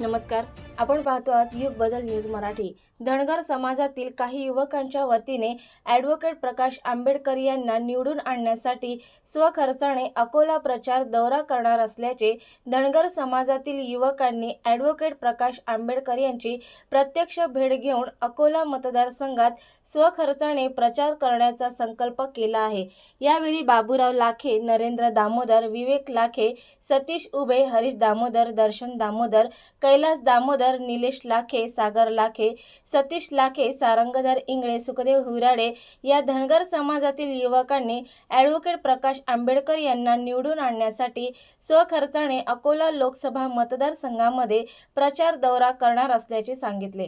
नमस्कार. आपण पाहतो आहात युग बदल न्यूज मराठी. धनगर समाजातील काही युवकांच्या वतीने ॲडव्होकेट प्रकाश आंबेडकर यांना निवडून आणण्यासाठी स्वखर्चाने अकोला प्रचार दौरा करणार असल्याचे धनगर समाजातील युवकांनी ॲडव्होकेट प्रकाश आंबेडकर यांची प्रत्यक्ष भेट घेऊन अकोला मतदारसंघात स्वखर्चाने प्रचार करण्याचा संकल्प केला आहे. यावेळी बाबूराव लाखे नरेंद्र दामोदर विवेक लाखे सतीश उबे हरीश दामोदर दर्शन दामोदर कैलास दामोदर निलेश लाखे सागर लाखे सतीश लाखे सारंगधर इंगळे सुखदेव हुराडे या धनगर समाजातील युवकांनी ॲडव्होकेट प्रकाश आंबेडकर यांना निवडून आणण्यासाठी स्वखर्चाने अकोला लोकसभा मतदारसंघामध्ये प्रचार दौरा करणार असल्याचे सांगितले.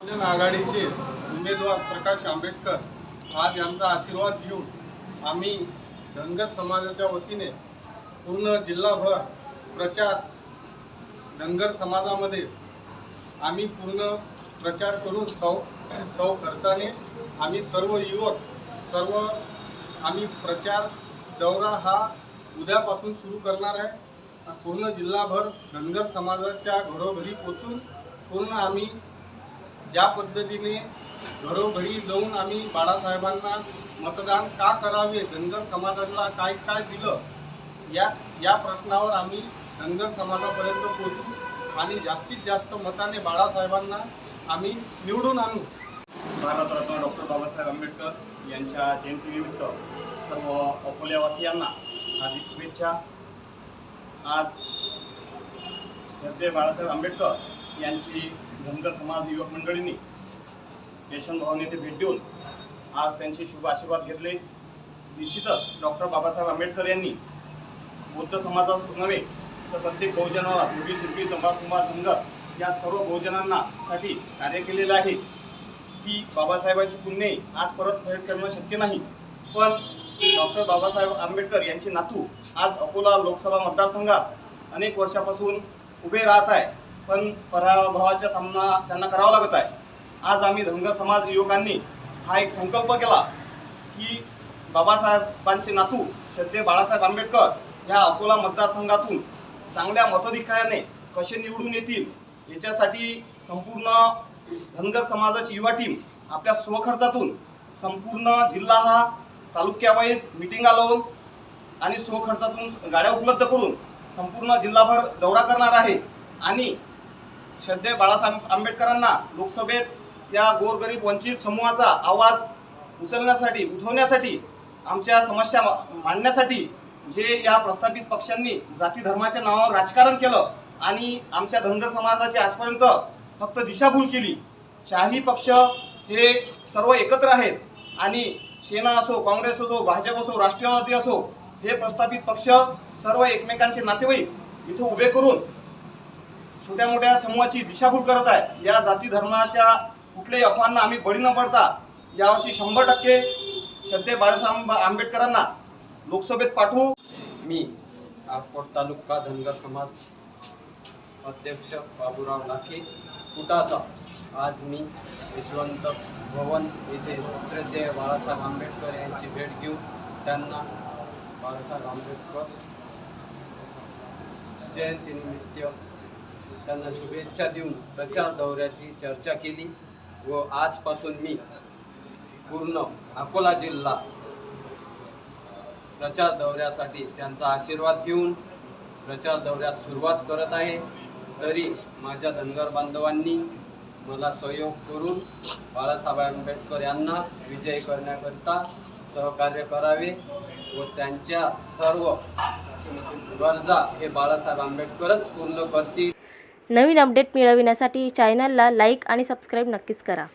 आघाडीचे उमेदवार प्रकाश आंबेडकर आज यांचा आशीर्वाद घेऊन आम्ही धनगर समाजाच्या वतीने पूर्ण जिल्हाभर प्रचार धनगर समाजामध्ये आम्ही पूर्ण प्रचार करून सौ सौ खर्चाने आम्ही सर्व युवक सर्व आम्ही प्रचार दौरा हा उद्यापासून सुरू करणार आहे. पूर्ण जिल्हाभर धनगर समाजाच्या घरोघरी पोचून पूर्ण आम्ही ज्या पद्धतीने घरोघरी जाऊन आम्ही बाळासाहेबांना मतदान का करावे धनगर समाजाला काय काय दिलं या या प्रश्नावर आम्ही धनगर समाजापर्यंत पोचू. आणि जास्तीत जास्त मताने बाळासाहेबांना आम्ही निवडून आणू. भारतरत्न डॉक्टर बाबासाहेब आंबेडकर यांच्या जयंतीनिमित्त सर्व अकोल्यावासियांना हार्दिक शुभेच्छा. आज श्रद्धे बाळासाहेब आंबेडकर यांची धनगर समाज युवक मंडळींनी पेशन भवन येथे भेट देऊन आज त्यांचे शुभ आशीर्वाद घेतले. निश्चितच डॉक्टर बाबासाहेब आंबेडकर यांनी बौद्ध समाजाच नव्हे तर प्रत्येक बहुजनाला योगी शिल्पी कुमार धनगर या सर्व बहुजनांना साठी कार्य केलेलं आहे. की बाबासाहेबांची पुण्य आज परत फेड करणं शक्य नाही. पण डॉक्टर बाबासाहेब आंबेडकर यांचे नातू आज अकोला लोकसभा मतदारसंघात अनेक वर्षापासून उभे राहत आहे. पण पराभवाचा सामना त्यांना करावा लागत आहे. आज आम्ही धनगर समाज युवकांनी हा एक संकल्प केला की बाबासाहेबांचे नातू श्रद्धे बाळासाहेब आंबेडकर ह्या अकोला मतदारसंघातून चांगल्या मताधिकाऱ्याने कसे निवडून येतील याच्यासाठी संपूर्ण धनगर समाजाची युवा टीम आपल्या स्वखर्चातून संपूर्ण जिल्हा हा तालुक्यावाईज मिटिंगा लावून आणि स्वखर्चातून गाड्या उपलब्ध करून संपूर्ण जिल्हाभर दौरा करणार आहे. आणि श्रद्धे बाळासाहेब आंबेडकरांना लोकसभेत या गोरगरीब वंचित समूहाचा आवाज उचलण्यासाठी उठवण्यासाठी आमच्या समस्या मा- मांडण्यासाठी जे या प्रस्थापित पक्षांनी जाती धर्माच्या नावावर राजकारण केलं आणि आमच्या धनगर समाजाची आजपर्यंत फक्त दिशाभूल केली चारही पक्ष हे सर्व एकत्र आहेत आणि सेना असो काँग्रेस असो भाजप असो राष्ट्रवादी असो हे प्रस्थापित पक्ष सर्व एकमेकांचे नातेवाईक इथं उभे करून छोट्या मोठ्या समूहाची दिशाभूल करत आहे. या जाती धर्माच्या कुठल्याही अफवांना आम्ही बळी न पडता यावर्षी शंभर टक्के श्रद्धे बाळासाहेब आंबेडकरांना लोकसभेत पाठवू? मी अकोट तालुका धनगर समाज अध्यक्ष बाबूराव लाखे. कुटासा. आज मी यशवंत भवन येथे श्रद्धेय बाळासाहेब आंबेडकर यांची भेट घेऊन त्यांना बाळासाहेब आंबेडकर जयंतीनिमित्त त्यांना शुभेच्छा देऊन प्रचार दौऱ्याची चर्चा केली व आजपासून मी पूर्ण अकोला जिल्हा प्रचार दौऱ्यासाठी त्यांचा आशीर्वाद घेऊन प्रचार दौऱ्यास सुरुवात करत आहे. तरी माझ्या धनगर बांधवांनी मला सहयोग करून बाळासाहेब आंबेडकर यांना विजयी करण्याकरिता सहकार्य करावे व त्यांच्या सर्व गरजा हे बाळासाहेब आंबेडकरच पूर्ण करतील. नवीन अपडेट मिळविण्यासाठी चॅनलला लाईक आणि सबस्क्राईब नक्कीच करा.